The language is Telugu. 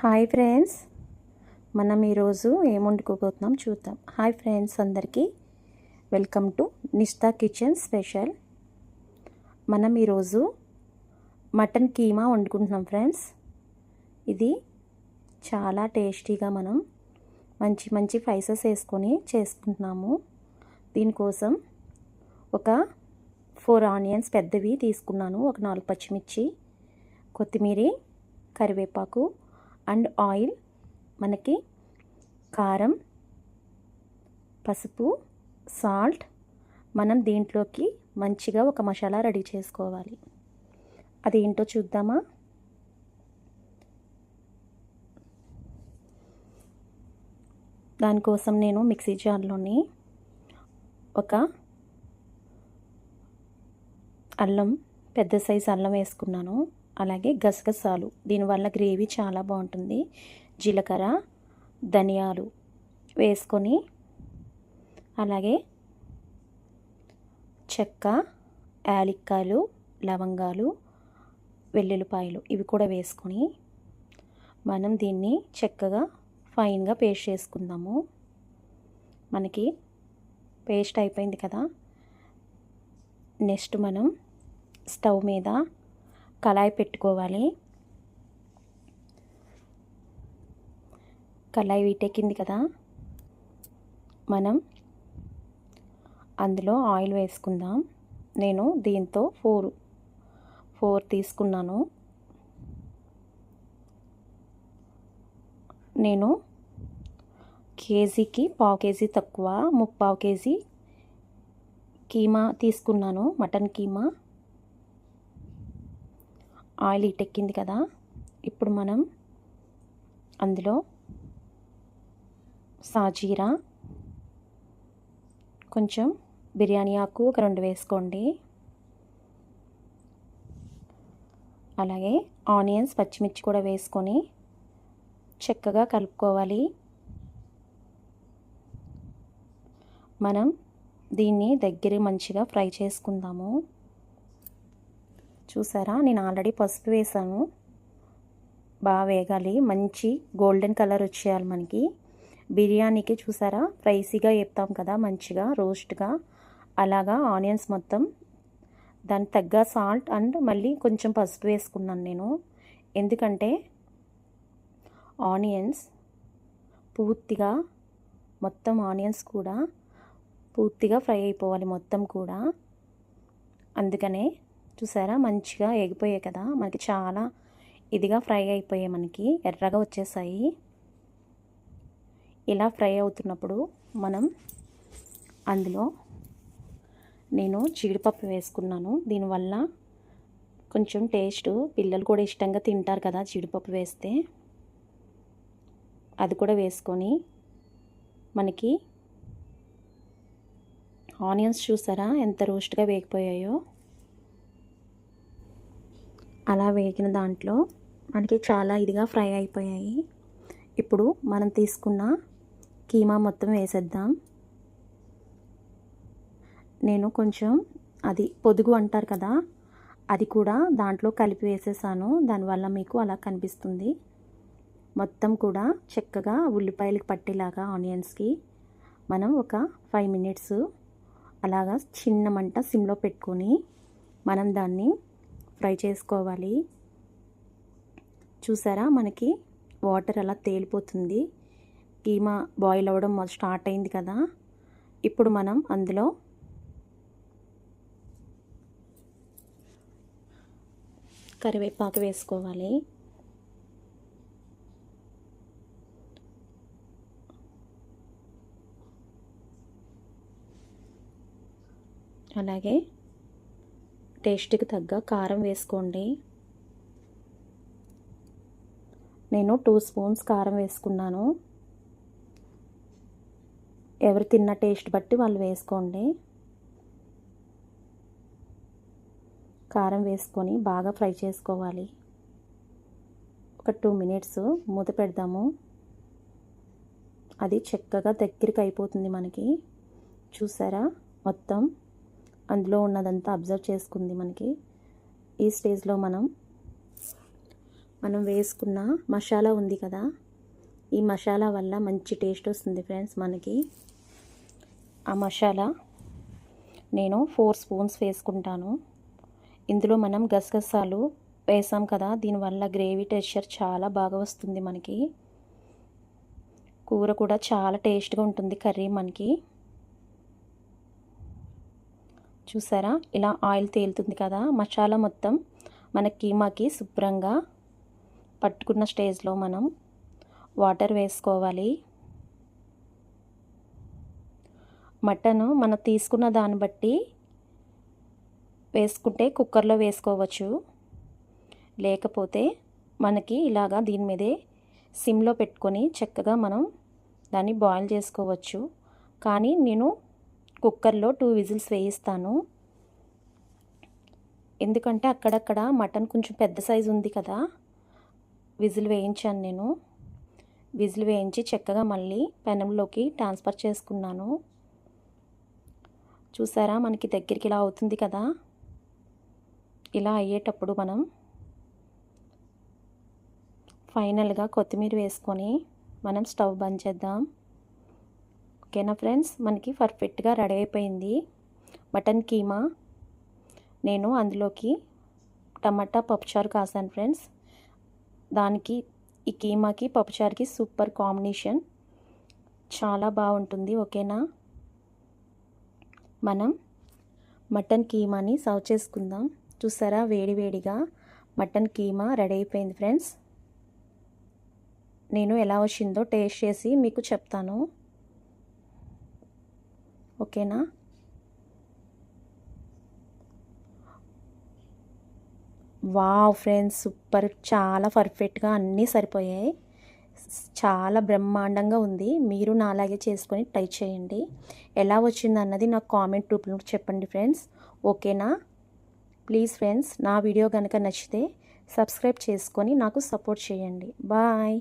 Hi friends. మనం ఈరోజు ఏం వండుకోబోతున్నాం చూద్దాం. హాయ్ ఫ్రెండ్స్ అందరికీ. Welcome to Nishtha kitchen special. మనం ఈరోజు మటన్ కీమా వండుకుంటున్నాం ఫ్రెండ్స్. ఇది చాలా టేస్టీగా మనం మంచి మంచి స్పైసెస్ వేసుకొని చేసుకుంటున్నాము. దీనికోసం ఒక ఫోర్ ఆనియన్స్ పెద్దవి తీసుకున్నాను. ఒక నాలుగు పచ్చిమిర్చి కొత్తిమీర కరివేపాకు అండ్ ఆయిల్ మనకి కారం పసుపు సాల్ట్ మనం దీంట్లోకి మంచిగా ఒక మసాలా రెడీ చేసుకోవాలి. అది ఏంటో చూద్దామా? దానికోసం నేను మిక్సీ జార్లోని ఒక అల్లం పెద్ద సైజు అల్లం వేసుకున్నాను. అలాగే గసగసాలు. దీనివల్ల గ్రేవీ చాలా బాగుంటుంది. జీలకర్ర ధనియాలు వేసుకొని అలాగే చెక్క యాలిక్కాయలు లవంగాలు వెల్లుల్లిపాయలు ఇవి కూడా వేసుకొని మనం దీన్ని చక్కగా ఫైన్గా పేస్ట్ చేసుకుందాము. మనకి పేస్ట్ అయిపోయింది కదా. నెక్స్ట్ మనం స్టవ్ మీద కళాయి పెట్టుకోవాలి. కళాయి వీటెక్కింది కదా. మనం అందులో ఆయిల్ వేసుకుందాం. నేను దీంతో ఫోర్ ఫోర్ తీసుకున్నాను. నేను కేజీకి పావు కేజీ తక్కువ ముప్పావు కేజీ కీమా తీసుకున్నాను మటన్ కీమా. ఆయిల్ ఇటెక్కింది కదా ఇప్పుడు మనం అందులో సాజీరా కొంచెం బిర్యానీ ఆకు ఒక రెండు వేసుకోండి. అలాగే ఆనియన్స్ పచ్చిమిర్చి కూడా వేసుకొని చక్కగా కలుపుకోవాలి. మనం దీన్ని దగ్గర మంచిగా ఫ్రై చేసుకుందాము. చూసారా? నేను ఆల్రెడీ పసుపు వేసాను. బాగా వేగాలి. మంచి గోల్డెన్ కలర్ వచ్చేయాలి మనకి. బిర్యానీకి చూసారా? ఫ్రైసీగా వేపుతాం కదా మంచిగా రోస్ట్గా. అలాగా ఆనియన్స్ మొత్తం. దానికి తగ్గ సాల్ట్ అండ్ మళ్ళీ కొంచెం పసుపు వేసుకున్నాను నేను. ఎందుకంటే ఆనియన్స్ పూర్తిగా మొత్తం ఆనియన్స్ కూడా పూర్తిగా ఫ్రై అయిపోవాలి మొత్తం కూడా. అందుకనే చూసారా? మంచిగా ఎగిపోయాయి కదా? మనకి చాలా ఇదిగా ఫ్రై అయిపోయాయి మనకి. ఎర్రగా వచ్చేసాయి. ఇలా ఫ్రై అవుతున్నప్పుడు మనం అందులో నేను జీడిపప్పు వేసుకున్నాను. దీనివల్ల కొంచెం టేస్ట్ పిల్లలు కూడా ఇష్టంగా తింటారు కదా జీడిపప్పు వేస్తే. అది కూడా వేసుకొని మనకి ఆనియన్స్ చూసారా? ఎంత రోస్ట్గా వేగిపోయాయో. అలా వేగిన దాంట్లో మనకి చాలా ఇదిగా ఫ్రై అయిపోయాయి. ఇప్పుడు మనం తీసుకున్న కీమా మొత్తం వేసేద్దాం. నేను కొంచెం అది పొదుగు అంటారు కదా అది కూడా దాంట్లో కలిపి వేసేసాను. దానివల్ల మీకు అలా కనిపిస్తుంది. మొత్తం కూడా చక్కగా ఉల్లిపాయలకి పట్టేలాగా ఆనియన్స్కి మనం ఒక ఫైవ్ మినిట్స్ అలాగా చిన్న మంట సిమ్లో పెట్టుకొని మనం దాన్ని ఫ్రై చేసుకోవాలి. చూసారా మనకి వాటర్ అలా తేలిపోతుంది. కీమా బాయిల్ అవ్వడం స్టార్ట్ అయింది కదా. ఇప్పుడు మనం అందులో కరివేపాకు వేసుకోవాలి. అలాగే టేస్ట్కి తగ్గ కారం వేసుకోండి. నేను టూ స్పూన్స్ కారం వేసుకున్నాను. ఎవరు తిన్న టేస్ట్ బట్టి వాళ్ళు వేసుకోండి. కారం వేసుకొని బాగా ఫ్రై చేసుకోవాలి. ఒక టూ మినిట్స్ మూత పెడదాము. అది చక్కగా దగ్గరికి అయిపోతుంది మనకి. చూసారా? మొత్తం అందులో ఉన్నదంతా అబ్జర్వ్ చేసుకుంది మనకి. ఈ స్టేజ్లో మనం మనం వేసుకున్న మసాలా ఉంది కదా. ఈ మసాలా వల్ల మంచి టేస్ట్ వస్తుంది ఫ్రెండ్స్ మనకి. ఆ మసాలా నేను ఫోర్ స్పూన్స్ వేసుకుంటాను. ఇందులో మనం గసగసాలు వేసాం కదా దీనివల్ల గ్రేవీ టెక్స్చర్ చాలా బాగా వస్తుంది మనకి. కూర కూడా చాలా టేస్ట్గా ఉంటుంది కర్రీ మనకి. చూసారా? ఇలా ఆయిల్ తేలుతుంది కదా? మసాలా మొత్తం మన కీమాకి శుభ్రంగా పట్టుకున్న స్టేజ్లో మనం వాటర్ వేసుకోవాలి. మటన్ మనం తీసుకున్న దాన్ని బట్టి వేసుకుంటే కుక్కర్లో వేసుకోవచ్చు. లేకపోతే మనకి ఇలాగా దీని మీదే సిమ్లో పెట్టుకొని చక్కగా మనం దాన్ని బాయిల్ చేసుకోవచ్చు. కానీ నేను కుక్కర్లో టూ విజిల్స్ వేయిస్తాను. ఎందుకంటే అక్కడక్కడ మటన్ కొంచెం పెద్ద సైజు ఉంది కదా. విజిల్ వేయించాను నేను. విజిల్ వేయించి చక్కగా మళ్ళీ పెనంలోకి ట్రాన్స్ఫర్ చేసుకున్నాను. చూసారా? మనకి దగ్గరికి ఇలా అవుతుంది కదా. ఇలా అయ్యేటప్పుడు మనం ఫైనల్గా కొత్తిమీర వేసుకొని మనం స్టవ్ బంద్ చేద్దాం. ఓకేనా ఫ్రెండ్స్? మనకి పర్ఫెక్ట్గా రెడీ అయిపోయింది. మటన్ కీమా. నేను అందులోకి టమాటా పప్పుచారు కాసాను ఫ్రెండ్స్. దానికి ఈ కీమాకి పప్పుచారుకి సూపర్ కాంబినేషన్. చాలా బాగుంటుంది ఓకేనా? మనం మటన్ కీమాని సర్వ్ చేసుకుందాం. చూసారా? వేడివేడిగా మటన్ కీమా రెడీ అయిపోయింది ఫ్రెండ్స్. నేను ఎలా వచ్చిందో టేస్ట్ చేసి మీకు చెప్తాను. ఓకేనా? Wow friends super. చాలా పర్ఫెక్ట్గా అన్నీ సరిపోయాయి. చాలా బ్రహ్మాండంగా ఉంది. మీరు నా అలాగే చేసుకొని ట్రై చేయండి. ఎలా వచ్చింది అన్నది నాకు కామెంట్ రూపంలో చెప్పండి ఫ్రెండ్స్. ఓకేనా? ప్లీజ్ ఫ్రెండ్స్ నా వీడియో కనుక నచ్చితే సబ్స్క్రైబ్ చేసుకొని నాకు సపోర్ట్ చేయండి. బాయ్.